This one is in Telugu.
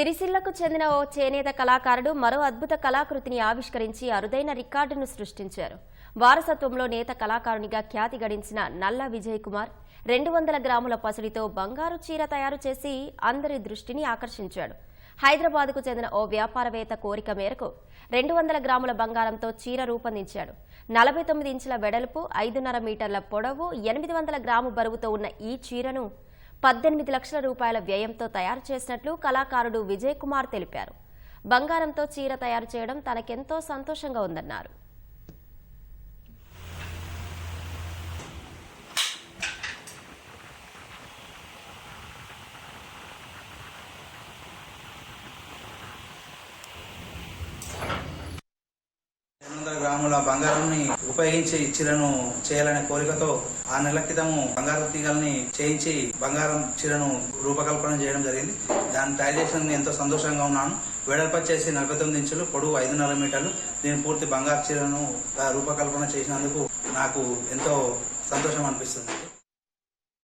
సిరిసిల్లకు చెందిన ఓ చేనేత కళాకారుడు మరో అద్భుత కళాకృతిని ఆవిష్కరించి అరుదైన రికార్డును సృష్టించారు. వారసత్వంలో నేత కళాకారునిగా ఖ్యాతి గడించిన నల్ల విజయ్ కుమార్ రెండు వందల గ్రాముల పసుడితో బంగారు చీర తయారు చేసి అందరి దృష్టిని ఆకర్షించాడు. హైదరాబాద్కు చెందిన ఓ వ్యాపారవేత్త కోరిక మేరకు రెండు వందల గ్రాముల బంగారంతో చీర రూపొందించాడు. నలభై తొమ్మిది ఇంచుల వెడల్పు ఐదున్నర మీటర్ల పొడవు ఎనిమిది వందల గ్రాము బరువుతో ఉన్న ఈ చీరను పద్దెనిమిది లక్షల రూపాయల వ్యయంతో తయారు చేసినట్లు కళాకారుడు విజయ్ కుమార్ తెలిపారు. బంగారంతో చీర తయారు చేయడం తనకెంతో సంతోషంగా ఉందన్నారు రెండు వందల గ్రాముల బంగారాన్ని ఉపయోగించి చీరను చేయాలనే కోరికతో ఆ నెల క్రితము బంగారు తీగల్ని చేయించి బంగారం చీరను రూపకల్పన చేయడం జరిగింది. దాన్ని తయారు చేసిన ఎంతో సంతోషంగా ఉన్నాను. వెడల్ప చేసి నలభై తొమ్మిది ఇంచులు పొడవు ఐదున్నర మీటర్లు దీని పూర్తి బంగారు చీరను రూపకల్పన చేసినందుకు నాకు ఎంతో సంతోషం అనిపిస్తుంది.